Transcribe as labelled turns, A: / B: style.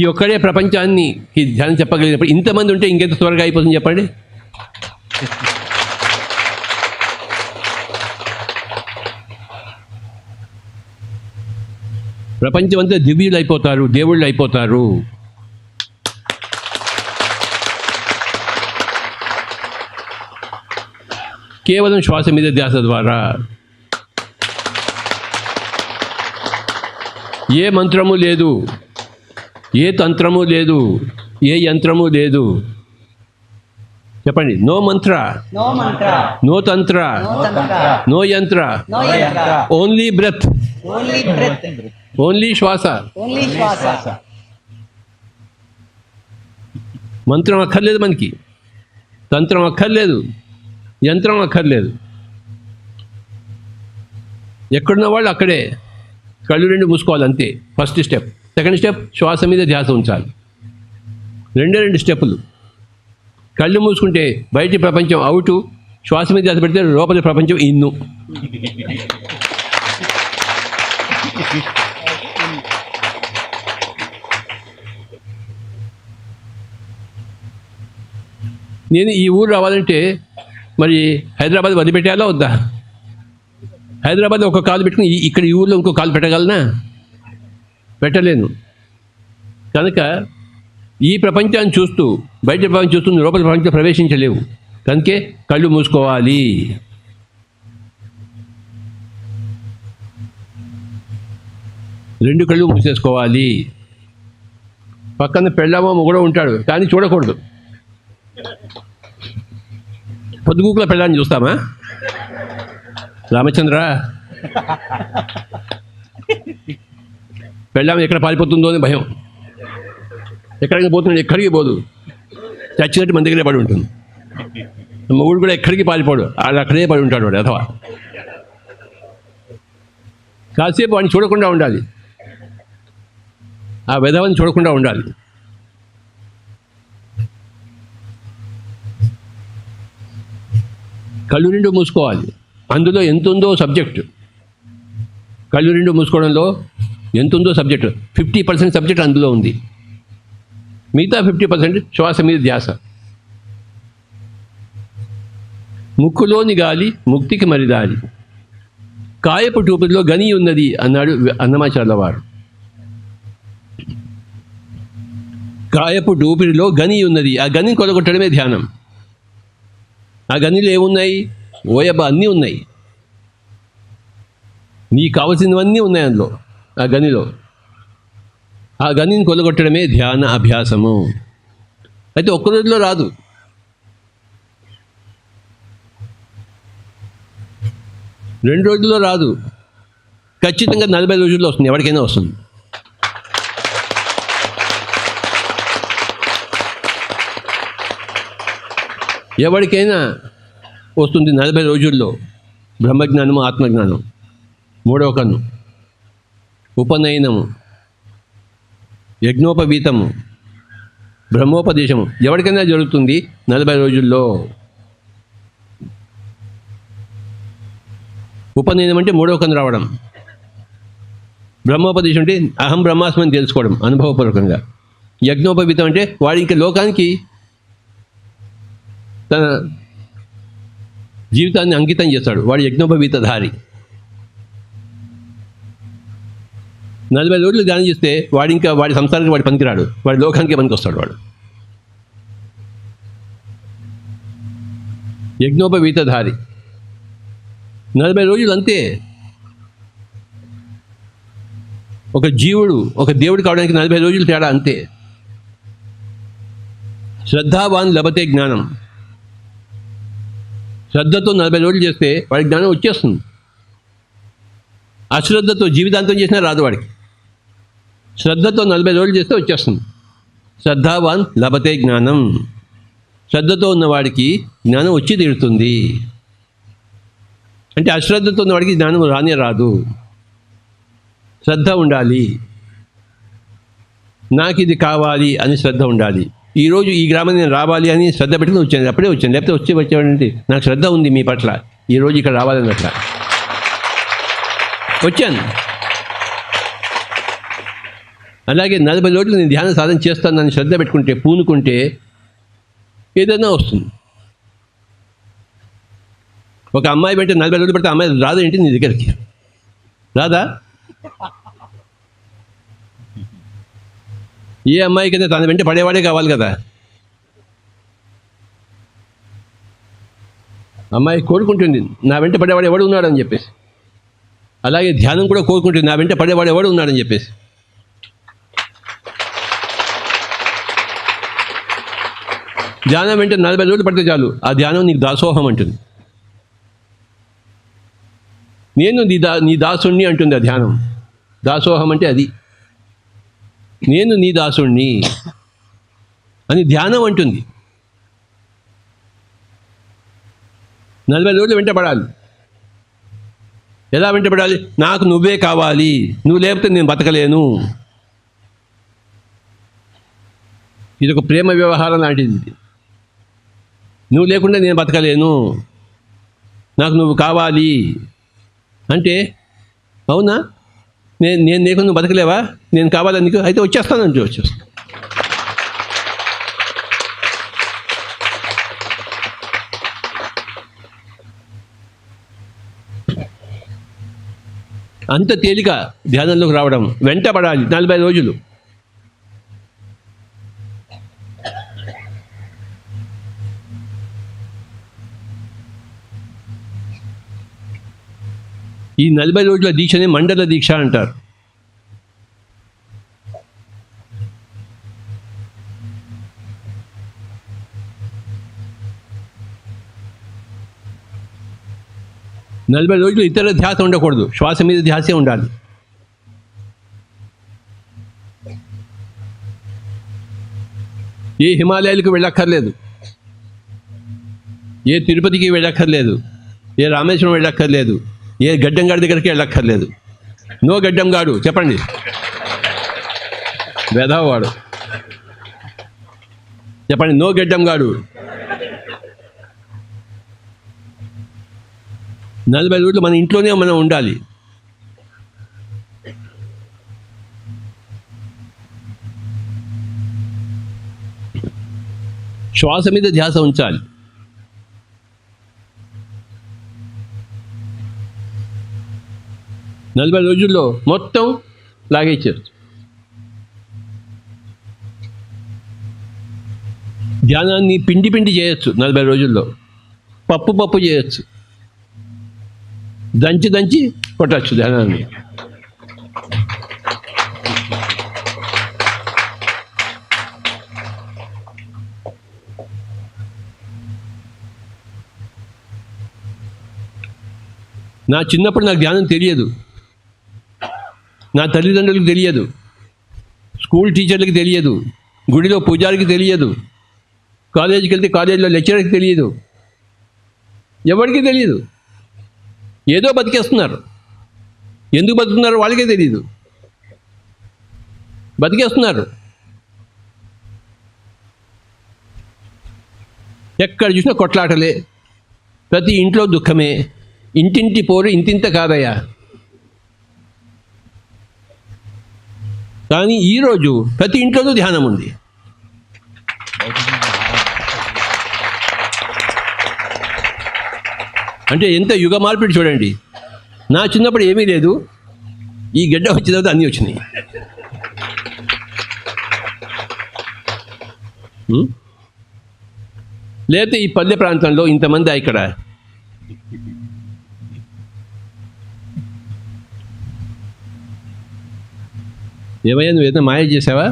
A: ఈ ఒక్కడే ప్రపంచాన్ని ఈ ధ్యానం చెప్పగలిగినప్పుడు ఇంతమంది ఉంటే ఇంకెంత త్వరగా అయిపోతుంది చెప్పండి? ప్రపంచం అంతా దివ్యులు అయిపోతారు దేవుళ్ళు అయిపోతారు కేవలం శ్వాస మీద ధ్యాస ద్వారా. ఏ మంత్రము లేదు. ఏ తంత్రము లేదు ఏ యంత్రము లేదు. చెప్పండి నో మంత్ర
B: నో
A: తంత్ర
B: నో
A: యంత్ర ఓన్లీ బ్రెత్
B: ఓన్లీ
A: శ్వాస. మంత్రం అక్కర్లేదు మనకి. తంత్రం అక్కర్లేదు యంత్రం అక్కర్లేదు. ఎక్కడున్న వాళ్ళు అక్కడే కళ్ళు రెండు మూసుకోవాలి అంతే ఫస్ట్ స్టెప్. సెకండ్ స్టెప్ శ్వాస మీద ధ్యాస ఉంచాలి. రెండే రెండు స్టెప్పులు. కళ్ళు మూసుకుంటే బయటి ప్రపంచం అవుటు శ్వాస మీద ధ్యాస పెడితే లోపలి ప్రపంచం ఇన్ను. నేను ఈ ఊరు రావాలంటే మరి హైదరాబాద్ వదిలిపెట్టాలా వద్దా? హైదరాబాద్ ఒక కాలు పెట్టుకుని ఇక్కడ ఈ ఊళ్ళో ఇంకో కాలు పెట్టగలనా? పెట్టలేను. కనుక ఈ ప్రపంచాన్ని చూస్తూ బయట ప్రపంచం చూస్తూ లోపల ప్రపంచం ప్రవేశించలేవు. కనుకే కళ్ళు మూసుకోవాలి. రెండు కళ్ళు మూసేసుకోవాలి. పక్కన పెళ్ళామో మొగుడో ఉంటాడు కానీ చూడకూడదు. పొద్దుగూకుల పెళ్ళాన్ని చూస్తామా? రామచంద్ర? పెళ్ళాం ఎక్కడ పారిపోతుందో అని భయం. ఎక్కడికి పోతున్నాడు ఎక్కడికి పోదు. చచ్చినట్టు మన దగ్గరే పడి ఉంటుంది. మొగుడు కూడా ఎక్కడికి పారిపోడు ఆడు అక్కడే పడి ఉంటాడు వాడు అథవా కాసేపు వాడిని చూడకుండా ఉండాలి. ఆ విధవని చూడకుండా ఉండాలి. కళ్ళు రెండు మూసుకోవాలి. అందులో ఎంత ఉందో సబ్జెక్ట్. కళ్ళు రెండు మూసుకోవడంలో ఎంత ఉందో సబ్జెక్ట్. ఫిఫ్టీ పర్సెంట్ సబ్జెక్ట్ అందులో ఉంది. మిగతా ఫిఫ్టీ పర్సెంట్ శ్వాస మీద ధ్యాస. ముక్కులోని గాలి ముక్తికి మరి దారి. కాయపు టూపిలో గని ఉన్నది అన్నాడు అన్నమాచార్ల వారు. కాయపు డూపిడిలో గని ఉన్నది. ఆ గని కొలగొట్టడమే ధ్యానం. ఆ గనిలో ఏమున్నాయి? ఓయబ్బ అన్నీ ఉన్నాయి. నీకు కావలసినవన్నీ ఉన్నాయి అందులో. ఆ గనిలో. ఆ గనిని కొలగొట్టడమే ధ్యాన అభ్యాసము. అయితే ఒక్క రోజులో రాదు. రెండు రోజుల్లో రాదు. ఖచ్చితంగా నలభై రోజుల్లో వస్తుంది. ఎవరికైనా వస్తుంది. ఎవరికైనా వస్తుంది నలభై రోజుల్లో బ్రహ్మజ్ఞానము ఆత్మజ్ఞానం. మూడవ కన్ను. ఉపనయనము యజ్ఞోపవీతము బ్రహ్మోపదేశము. ఎవరికైనా జరుగుతుంది నలభై రోజుల్లో. ఉపనయనం అంటే మూడవ కన్ను రావడం. బ్రహ్మోపదేశం అంటే అహం బ్రహ్మాస్మని తెలుసుకోవడం అనుభవపూర్వకంగా. యజ్ఞోపవీతం అంటే వాడి ఇంకా లోకానికి తన జీవితాన్ని అంకితం చేస్తాడు. వాడు యజ్ఞోపవీతధారి. నలభై రోజులు ధ్యానం చేస్తే వాడు ఇంకా వాడి సంసారానికి వాడి పనికిరాడు. వాడి లోకానికి పనికి వస్తాడు వాడు. యజ్ఞోపవీతధారి. నలభై రోజులు అంతే. ఒక జీవుడు ఒక దేవుడు కావడానికి నలభై రోజులు తేడా అంతే. శ్రద్ధావాన్ లభతే జ్ఞానం. శ్రద్ధతో నలభై రోజులు చేస్తే వాడి జ్ఞానం వచ్చేస్తుంది. అశ్రద్ధతో జీవితాంతం చేసినా రాదు వాడికి. శ్రద్ధతో నలభై రోజులు చేస్తే వచ్చేస్తుంది. శ్రద్ధావాన్ లభతే జ్ఞానం. శ్రద్ధతో ఉన్నవాడికి జ్ఞానం వచ్చి తీరుతుంది. అంటే అశ్రద్ధతో ఉన్నవాడికి జ్ఞానం రానే రాదు. శ్రద్ధ ఉండాలి. నాకు ఇది కావాలి అని శ్రద్ధ ఉండాలి. ఈరోజు ఈ గ్రామం నేను రావాలి అని శ్రద్ధ పెట్టుకుని వచ్చాను. అప్పుడే వచ్చాను. లేకపోతే వచ్చి వచ్చేవాడంటే నాకు శ్రద్ధ ఉంది మీ పట్ల. ఈరోజు ఇక్కడ రావాలని అట్లా. వచ్చాను. అలాగే నలభై రోజులు నేను ధ్యాన సాధన చేస్తానని శ్రద్ధ పెట్టుకుంటే పూనుకుంటే ఏదైనా వస్తుంది. ఒక అమ్మాయి పెట్టి నలభై రోజులు పెడితే అమ్మాయి రాదు ఏంటి? నీ దగ్గరికి. రాదా? ఏ అమ్మాయికైతే తన వెంట పడేవాడే కావాలి కదా. అమ్మాయి కోరుకుంటుంది నా వెంట పడేవాడు ఎవడు ఉన్నాడని చెప్పేసి. అలాగే ధ్యానం కూడా కోరుకుంటుంది నా వెంట పడేవాడు ఎవడు ఉన్నాడని చెప్పేసి. ధ్యానం అంటే నలభై రోజులు పడితే చాలు. ఆ ధ్యానం నీకు దాసోహం అంటుంది. నేను నీ దా నీ దాసుణ్ణి అంటుంది ఆ ధ్యానం. దాసోహం అంటే అది. నేను నీ దాసుణ్ణి అని ధ్యానం అంటుంది. నలభై రోజులు వెంటపడాలి ఎలా వెంటపడాలి నాకు నువ్వే కావాలి. నువ్వు లేకపోతే నేను బతకలేను. ఇది ఒక ప్రేమ వ్యవహారం లాంటిది ఇది. నువ్వు లేకుండా నేను బతకలేను. నాకు నువ్వు కావాలి. అంటే అవునా? నేను నేను లేకుండా నువ్వు బతకలేవా? నేను కావాలని నీకు అయితే వచ్చేస్తానంటే వచ్చేస్తాను అంత తేలిక ధ్యానంలోకి రావడం వెంట పడాలి నలభై రోజులు. ఈ నలభై రోజుల దీక్షని మండల దీక్ష అంటారు. నలభై రోజులు ఇతర ధ్యాస ఉండకూడదు. శ్వాస మీద ధ్యాసే ఉండాలి. ఏ హిమాలయాలకు వెళ్ళక్కర్లేదు. ఏ తిరుపతికి వెళ్ళక్కర్లేదు. ఏ రామేశ్వరం వెళ్ళక్కర్లేదు. ఏ గడ్డంగాడి దగ్గరికి వెళ్ళక్కర్లేదు. నో గడ్డంగాడు చెప్పండి. వెధవవాడు చెప్పండి నో గడ్డంగాడు నలభై రోజులు మన ఇంట్లోనే మనం ఉండాలి. శ్వాస మీద ధ్యాస ఉంచాలి. నలభై రోజుల్లో మొత్తం లాగేచ్చారు ధ్యానాన్ని పిండి పిండి చేయొచ్చు నలభై రోజుల్లో. పప్పు పప్పు చేయొచ్చు. దంచి దంచి కొట్టచ్చు ధ్యానాన్ని. నా చిన్నప్పుడు నాకు ధ్యానం తెలియదు. నా తల్లిదండ్రులకు తెలియదు. స్కూల్ టీచర్లకు తెలియదు. గుడిలో పూజారికి తెలియదు. కాలేజీకి వెళ్తే కాలేజీలో లెక్చరర్కి తెలియదు. ఎవరికి తెలియదు. ఏదో బతికేస్తున్నారు. ఎందుకు బతుకుతున్నారు వాళ్ళకే తెలియదు. బతికేస్తున్నారు. ఎక్కడ చూసినా కొట్లాటలే. ప్రతి ఇంట్లో దుఃఖమే. ఇంటింటి పోరు ఇంతింత కాదయ్యా. కానీ ఈరోజు ప్రతి ఇంట్లోనూ ధ్యానం ఉంది. అంటే ఎంత యుగ మార్పిడి చూడండి. నా చిన్నప్పుడు ఏమీ లేదు. ఈ గడ్డ వచ్చిన తర్వాత అన్నీ వచ్చినాయి. లేకపోతే ఈ పల్లె ప్రాంతంలో ఇంతమంది ఇక్కడ ఏమయ్యా నువ్వు ఏదైనా మాయ చేసావా?